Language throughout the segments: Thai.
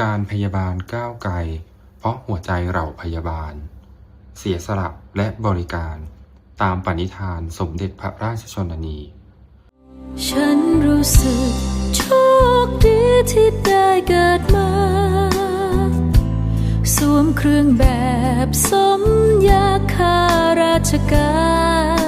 การพยาบาลก้าวไกล เพราะหัวใจเราพยาบาล เสียสละและบริการตามปณิธานสมเด็จพระราชชนนี ฉันรู้สึกโชคดีที่ได้เกิดมา สวมเครื่องแบบสมยาข้าราชการ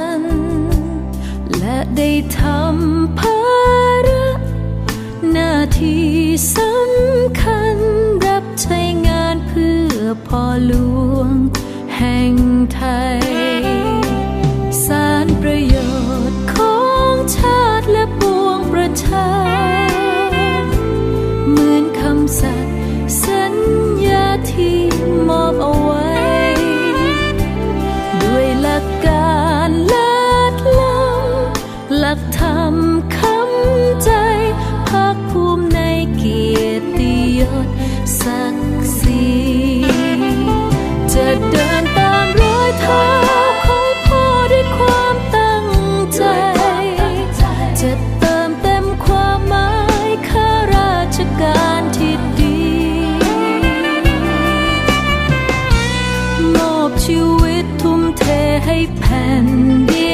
ให้แผ่นดิน